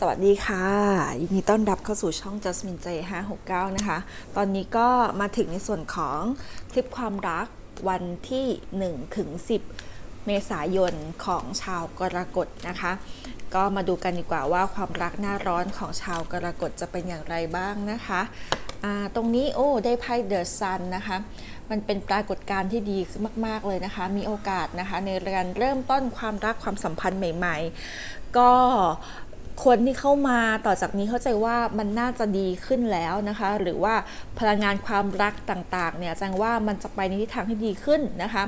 สวัสดีค่ะ ยินดีต้อนรับเข้าสู่ช่อง Jasmine J 569 นะคะ ตอนนี้ก็มาถึงในส่วนของคลิปความรักวันที่ 1 ถึง 10 เมษายนของชาวกรกฎนะคะ ก็มาดูกันดีกว่าว่าความรักหน้าร้อนของชาวกรกฎจะเป็นอย่างไรบ้างนะคะตรงนี้โอ้ได้ไพ่เดอะซันนะคะ มันเป็นปรากฏการณ์ที่ดีมาก ๆ เลยนะคะ มีโอกาสนะคะในการเริ่มต้นความรักความสัมพันธ์ใหม่ ๆ ก็ คนที่เข้ามาต่อจากนี้เข้าใจว่ามันน่าจะดีขึ้นแล้วนะคะ หรือว่าพลังงานความรักต่างๆ เนี่ยแจ้งว่ามันจะไปในทิศทางที่ดีขึ้นนะคะ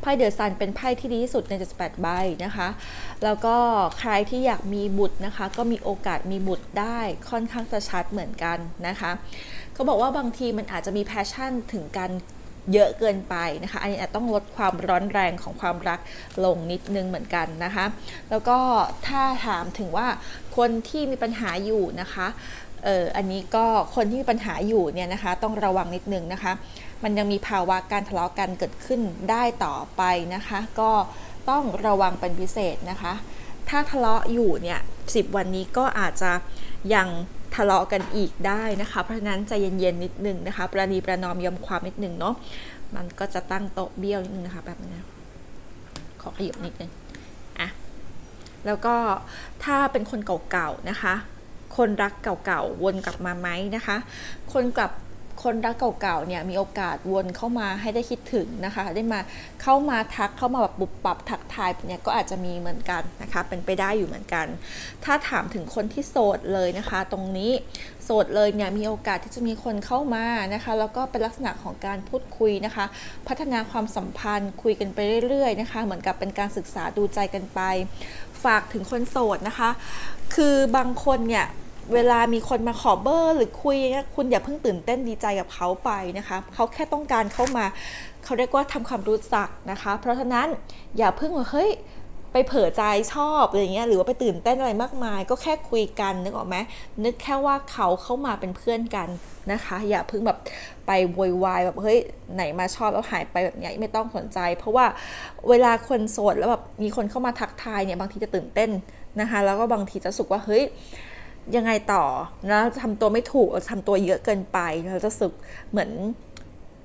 ไพ่เดอะซันเป็นไพ่ที่ดีที่สุดใน78ใบนะคะ แล้วก็ใครที่อยากมีบุตรนะคะ ก็มีโอกาสมีบุตรได้ค่อนข้างจะชัดเหมือนกันนะคะเขาบอกว่าบางทีมันอาจจะมีแพชชั่นถึงการ เยอะเกินไปนะคะ อันนี้อาจต้องลดความร้อนแรงของความรักลงนิดนึงเหมือนกันนะคะ แล้วก็ถ้าถามถึงว่าคนที่มีปัญหาอยู่นะคะเอออันนี้ก็คนที่มีปัญหาอยู่เนี่ยนะคะ ต้องระวังนิดนึงนะคะ มันยังมีภาวะการทะเลาะกันเกิดขึ้นได้ต่อไปนะคะ ก็ต้องระวังเป็นพิเศษนะคะ ถ้าทะเลาะอยู่เนี่ยสิบวันนี้ก็อาจจะยัง ทะเลาะกันอีกได้นะคะ เพราะฉะนั้นใจเย็นๆนิดนึงนะคะ ประนีประนอมยอมความนิดนึงเนาะมันก็จะตั้งโต๊ะเบี้ยวนิดนึงนะคะแบบนี้ขอขยับนิดนึงอะแล้วก็ถ้าเป็นคนเก่าๆนะคะ คนรักเก่าๆวนกลับมาไหมนะคะ คนกลับ คนรักเก่าๆเนี่ยมีโอกาสวนเข้ามาให้ได้คิดถึงนะคะ ได้มาเข้ามาทักเข้ามาแบบบุบปรับทักทายเนี่ยก็อาจจะมีเหมือนกันนะคะ เป็นไปได้อยู่เหมือนกัน ถ้าถามถึงคนที่โสดเลยนะคะ ตรงนี้โสดเลยเนี่ยมีโอกาสที่จะมีคนเข้ามานะคะ แล้วก็เป็นลักษณะของการพูดคุยนะคะ พัฒนาความสัมพันธ์คุยกันไปเรื่อยๆนะคะ เหมือนกับเป็นการศึกษาดูใจกันไป ฝากถึงคนโสดนะคะ คือบางคนเนี่ย เวลามีคนมาขอเบอร์หรือคุยเนี่ยคุณอย่าเพิ่งตื่นเต้นดีใจกับเขาไปนะคะเขาแค่ต้องการเข้ามาเขาเรียกว่าทำความรู้จักนะคะ เพราะฉะนั้นอย่าเพิ่งว่าเฮ้ยไปเผลอใจชอบอะไรเงี้ยหรือว่าไปตื่นเต้นอะไรมากมาย ก็แค่คุยกันนึกออกไหมนึกแค่ว่าเขาเข้ามาเป็นเพื่อนกันนะคะ อย่าเพิ่งแบบไปโวยวายแบบเฮ้ยไหนมาชอบแล้วหายไปแบบนี้ไม่ต้องสนใจ เพราะว่าเวลาคนโสดแล้วแบบมีคนเข้ามาทักทายเนี่ยบางทีจะตื่นเต้นนะคะ แล้วก็บางทีจะสุกว่าเฮ้ย ยังไงต่อแล้วทำตัวไม่ถูกทำตัวเยอะเกินไปเราจะสึกเหมือน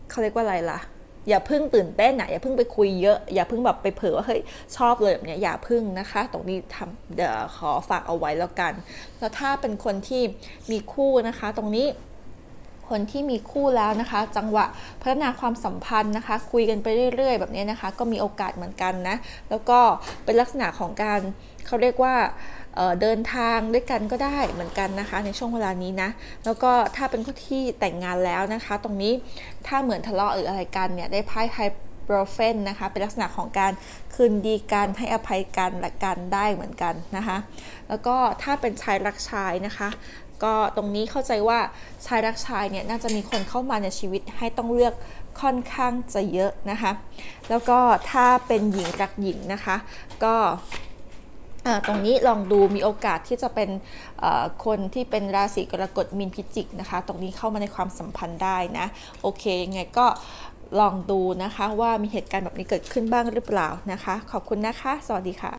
เขาเรียกว่าอะไรล่ะ อย่าพึ่งตื่นเต้นนะอย่าพึ่งไปคุยเยอะ อย่าพึ่งแบบไปเผลอว่าเฮ้ยชอบเลยแบบนี้อย่าพึ่งนะคะ ตรงนี้ทำเดี๋ยวขอฝากเอาไว้แล้วกัน แล้วถ้าเป็นคนที่มีคู่นะคะ ตรงนี้ คนที่มีคู่แล้วนะคะ จังหวะพัฒนาความสัมพันธ์นะคะ คุยกันไปเรื่อย ๆ แบบนี้นะคะ ก็มีโอกาสเหมือนกันนะ แล้วก็เป็นลักษณะของการเขาเรียกว่าเดินทางด้วยกันก็ได้เหมือนกันนะคะ ในช่วงเวลานี้นะ แล้วก็ถ้าเป็นคนที่แต่งงานแล้วนะคะ ตรงนี้ถ้าเหมือนทะเลาะหรืออะไรกันเนี่ยได้ไพ่ไฮโปรเฟนนะคะ เป็นลักษณะของการคืนดีกันให้อภัยกันและกันได้เหมือนกันนะคะ แล้วก็ถ้าเป็นชายรักชายนะคะ ก็ตรงนี้เข้าใจว่าชายรักชายเนี่ยน่าจะมีคนเข้ามาในชีวิตให้ต้องเลือกค่อนข้างจะเยอะนะคะ แล้วก็ถ้าเป็นหญิงรักหญิงนะคะ ก็ตรงนี้ลองดูมีโอกาสที่จะเป็นคนที่เป็นราศีกรกฎมินพิจิกนะคะ ตรงนี้เข้ามาในความสัมพันธ์ได้นะ โอเคยังไงก็ลองดูนะคะว่ามีเหตุการณ์แบบนี้เกิดขึ้นบ้างหรือเปล่านะคะ ขอบคุณนะคะ สวัสดีค่ะ